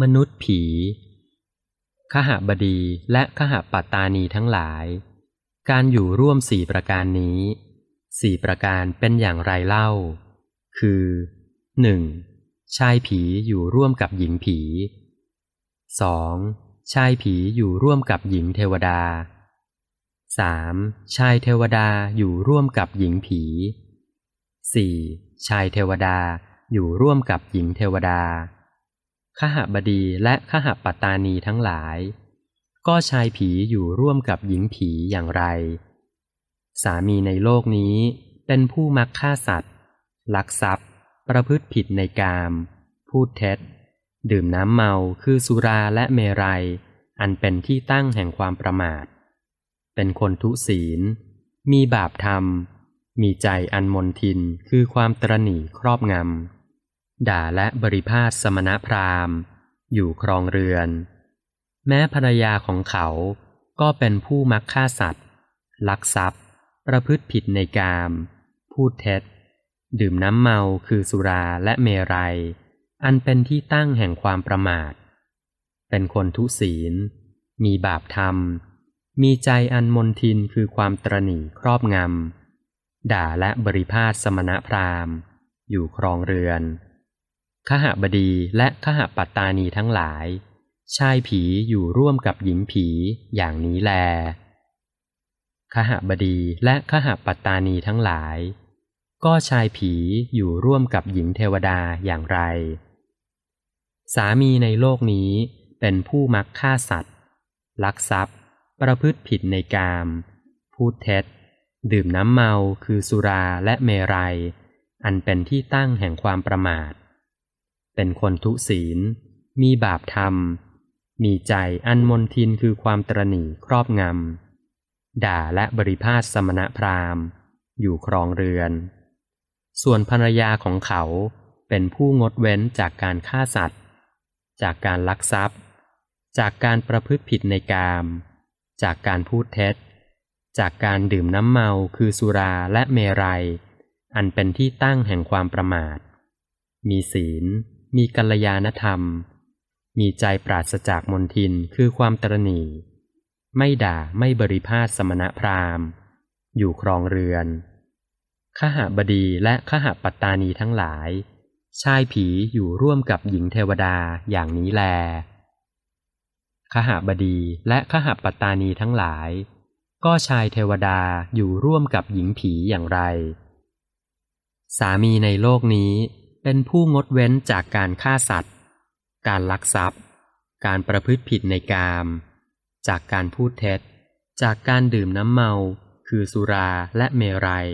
มนุษย์ผี ขหบดีและขหปัตตานีทั้งหลาย การอยู่ร่วมสี่ประการนี้สี่ประการเป็นอย่างไรเล่า คือหนึ่งชายผีอยู่ร่วมกับหญิงผีสองชายผีอยู่ร่วมกับหญิงเทวดาสามชายเทวดาอยู่ร่วมกับหญิงผีสี่ชายเทวดาอยู่ร่วมกับหญิงเทวดา ขหบดีและขหปัตตานีทั้งหลาย ก็ชายผีอยู่ร่วมกับหญิงผีอย่างไร สามีในโลกนี้เป็นผู้มักฆ่าสัตว์ ลักทรัพย์ ประพฤติผิดในกาม พูดเท็จ ดื่มน้ำเมาคือสุราและเมรัย อันเป็นที่ตั้งแห่งความประมาท เป็นคนทุศีล มีบาปธรรม มีใจอันมนทินคือความตรณีครอบงำ ด่าและบริพาทสมณพราหมณ์ อยู่ครองเรือน แม้ภรรยาของเขาก็เป็นผู้มักฆ่าสัตว์ ลักทรัพย์ ประพฤติผิดในกาม พูดเท็จ ดื่มน้ำเมาคือสุราและเมรัย อันเป็นที่ตั้งแห่งความประมาท เป็นคนทุศีล มีบาปธรรม มีใจอันมนทินคือความตรณีครอบงำด่าและบริพาทสมณพราหมณ์ อยู่ครองเรือน ขหบดีและขหปัตตานีทั้งหลาย ชายผีอยู่ร่วมกับหญิงผีอย่างนี้แลขหบดีและขหปัตตานีทั้งหลาย ก็ชายผีอยู่ร่วมกับหญิงเทวดาอย่างไร สามีในโลกนี้เป็นผู้มักฆ่าสัตว์ ลักทรัพย์ ประพฤติผิดในกาม พูดเท็จ ดื่มน้ำเมาคือสุราและเมรัย อันเป็นที่ตั้งแห่งความประมาท เป็นคนทุศีล มีบาปธรรม มีใจอันมนทินคือความตรณีครอบงำ ด่าและบริพาทสมณพราหมณ์ อยู่ครองเรือน ส่วนภรรยาของเขาเป็นผู้งดเว้นจากการฆ่าสัตว์ จากการลักทรัพย์ จากการประพฤติผิดในกาม จากการพูดเท็จ จากการดื่มน้ำเมาคือสุราและเมรัย อันเป็นที่ตั้งแห่งความประมาท มีศีล มีกัลยาณธรรม มีใจปราศจากมนทินคือความตรณีไม่ด่าไม่บริพาทสมณพราหมณ์ อยู่ครองเรือนขหบดีและขหปัตตานีทั้งหลาย ชายผีอยู่ร่วมกับหญิงเทวดาอย่างนี้แลขหบดีและขหปัตตานีทั้งหลาย ก็ชายเทวดาอยู่ร่วมกับหญิงผีอย่างไร สามีในโลกนี้ เป็นผู้งดเว้นจากการฆ่าสัตว์ การลักทรัพย์ การประพฤติผิดในกาม จากการพูดเท็จ จากการดื่มน้ำเมา คือสุราและเมรัย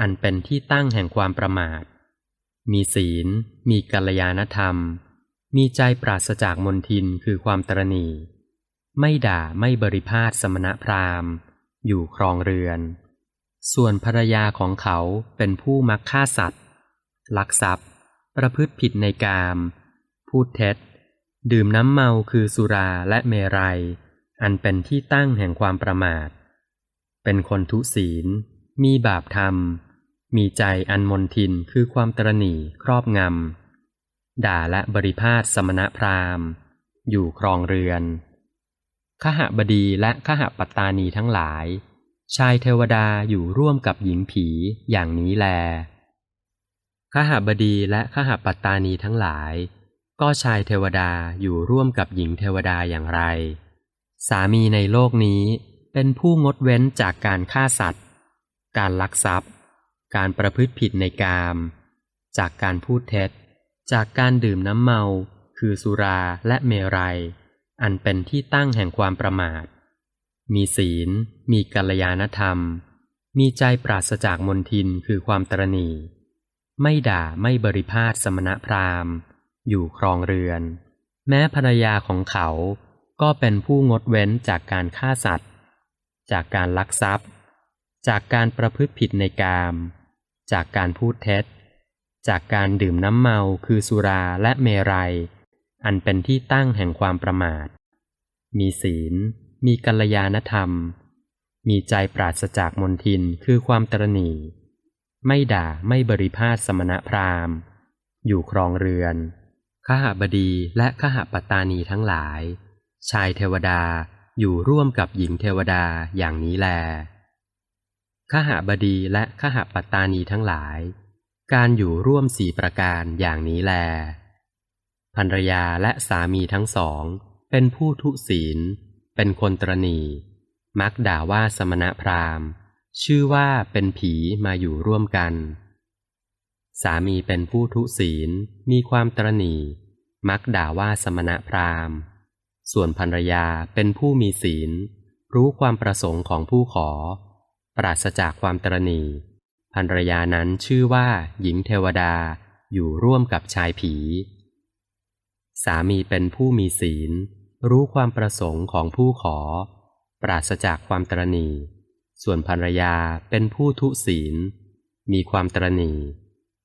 อันเป็นที่ตั้งแห่งความประมาท มีศีล มีกัลยาณธรรม มีใจปราศจากมนทินคือความตรณี ไม่ด่าไม่บริพาทสมณพราหมณ์ อยู่ครองเรือน ส่วนภรรยาของเขาเป็นผู้มักฆ่าสัตว์ ลักทรัพย์ ประพฤติผิดในกาม พูดเท็จ ดื่มน้ำเมาคือสุราและเมรัย อันเป็นที่ตั้งแห่งความประมาท เป็นคนทุศีล มีบาปธรรม มีใจอันมนทินคือความตรณีครอบงำ ด่าและบริพาทสมณพราหมณ์ อยู่ครองเรือนขหบดีและขหปัตตานีทั้งหลาย ชายเทวดาอยู่ร่วมกับหญิงผีอย่างนี้แล ขหบดีและขหปัตตานีทั้งหลาย ก็ชายเทวดาอยู่ร่วมกับหญิงเทวดาอย่างไร สามีในโลกนี้เป็นผู้งดเว้นจากการฆ่าสัตว์ การลักทรัพย์ การประพฤติผิดในกาม จากการพูดเท็จ จากการดื่มน้ำเมา คือสุราและเมรัย อันเป็นที่ตั้งแห่งความประมาท มีศีล มีกัลยาณธรรม มีใจปราศจากมนทินคือความตรณี ไม่ด่าไม่บริพาทสมณพราหมณ์ อยู่ครองเรือน แม้ภรรยาของเขาก็เป็นผู้งดเว้นจากการฆ่าสัตว์ จากการลักทรัพย์ จากการประพฤติผิดในกาม จากการพูดเท็จ จากการดื่มน้ำเมาคือสุราและเมรัย อันเป็นที่ตั้งแห่งความประมาท มีศีล มีกัลยาณธรรม มีใจปราศจากมนทินคือความตรณี ไม่ด่าไม่บริพาทสมณพราหมณ์ อยู่ครองเรือนขขหบดีและขหปัตตานีทั้งหลาย ชายเทวดาอยู่ร่วมกับหญิงเทวดาอย่างนี้แลขหบดีและขหปัตตานีทั้งหลาย การอยู่ร่วมสี่ประการอย่างนี้แลภรรยาและสามีทั้งสอง เป็นผู้ทุศีล เป็นคนตรณี มักด่าว่าสมณพราหมณ์ ชื่อว่าเป็นผีมาอยู่ร่วมกัน สามีเป็นผู้ทุศีล มีความตรณีมักด่าว่าสมณะพราหมณ์ ส่วนภรรยาเป็นผู้มีศีล รู้ความประสงค์ของผู้ขอ ปราศจากความตรณีภรรยานั้นชื่อว่าหญิงเทวดาอยู่ร่วมกับชายผี สามีเป็นผู้มีศีล รู้ความประสงค์ของผู้ขอ ปราศจากความตรณี ส่วนภรรยาเป็นผู้ทุศีล มีความตรณี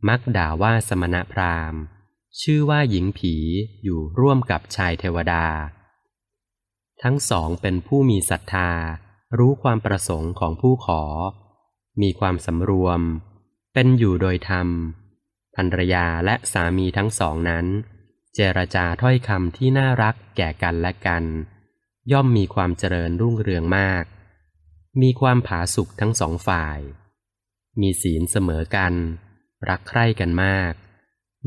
มักด่าว่าสมณพราหมณ์ ชื่อว่าหญิงผีอยู่ร่วมกับชายเทวดา ทั้งสองเป็นผู้มีศรัทธา รู้ความประสงค์ของผู้ขอ มีความสำรวม เป็นอยู่โดยธรรมภรรยาและสามีทั้งสองนั้น เจรจาถ้อยคำที่น่ารักแก่กันและกัน ย่อมมีความเจริญรุ่งเรืองมาก มีความผาสุกทั้งสองฝ่าย มีศีลเสมอกัน รักใคร่กันมาก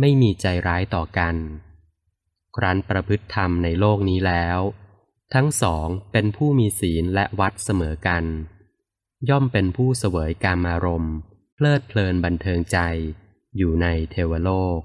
ไม่มีใจร้ายต่อกัน ครั้นประพฤติธรรมในโลกนี้แล้ว ทั้งสองเป็นผู้มีศีลและวัดเสมอกัน ย่อมเป็นผู้เสวยกามารมณ์ เพลิดเพลินบันเทิงใจ อยู่ในเทวโลก